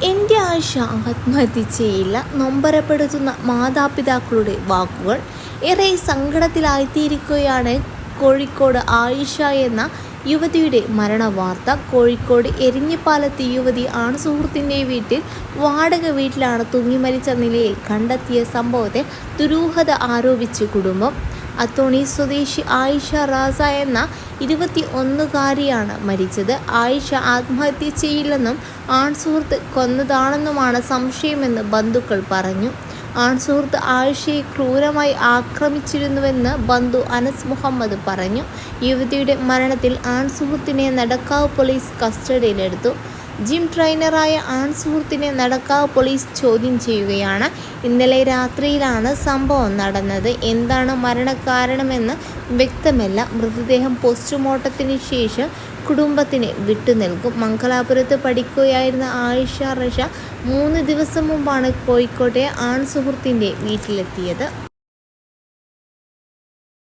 എന്റെ ആയിഷ ആത്മഹത്യ ചെയ്യില്ല നൊമ്പരപ്പെടുത്തുന്ന മാതാപിതാക്കളുടെ വാക്കുകൾ ഏറെ സങ്കടത്തിലായിത്തീരിക്കുകയാണ് കോഴിക്കോട് ആയിഷ എന്ന യുവതിയുടെ മരണവാർത്ത. കോഴിക്കോട് എരിഞ്ഞിപ്പാലത്ത് യുവതി ആൺസുഹൃത്തിന്റെ വീട്ടിൽ വാടക വീട്ടിലാണ് തൂങ്ങി മരിച്ച നിലയിൽ കണ്ടെത്തിയ സംഭവത്തെ ദുരൂഹത ആരോപിച്ച് കുടുംബം അത്തോണി സ്വദേശി ആയിഷ റാസ എന്ന ഇരുപത്തി ഒന്നുകാരിയാണ് മരിച്ചത്. ആയിഷ ആത്മഹത്യ ചെയ്യില്ലെന്നും ആൺസുഹൃത്ത് കൊന്നതാണെന്നുമാണ് സംശയമെന്ന് ബന്ധുക്കൾ പറഞ്ഞു. ആൺസുഹൃത്ത് ആയിഷയെ ക്രൂരമായി ആക്രമിച്ചിരുന്നുവെന്ന് ബന്ധു അനസ് മുഹമ്മദ് പറഞ്ഞു. യുവതിയുടെ മരണത്തിൽ ആൺസുഹൃത്തിനെ നടക്കാവ് പോലീസ് കസ്റ്റഡിയിലെടുത്തു. ജിം ട്രെയിനറായ ആൺ സുഹൃത്തിനെ നടക്കാവ് പോലീസ് ചോദ്യം ചെയ്യുകയാണ്. ഇന്നലെ രാത്രിയിലാണ് സംഭവം നടന്നത്. എന്താണ് മരണകാരണമെന്ന് വ്യക്തമല്ല. മൃതദേഹം പോസ്റ്റ്മോർട്ടത്തിന് ശേഷം കുടുംബത്തിന് വിട്ടുനിൽക്കും മംഗലാപുരത്ത് പഠിക്കുകയായിരുന്ന ആയിഷ റഷ മൂന്ന് ദിവസം മുമ്പാണ് കോഴിക്കോട്ടെ ആൺസുഹൃത്തിന്റെ വീട്ടിലെത്തിയത്.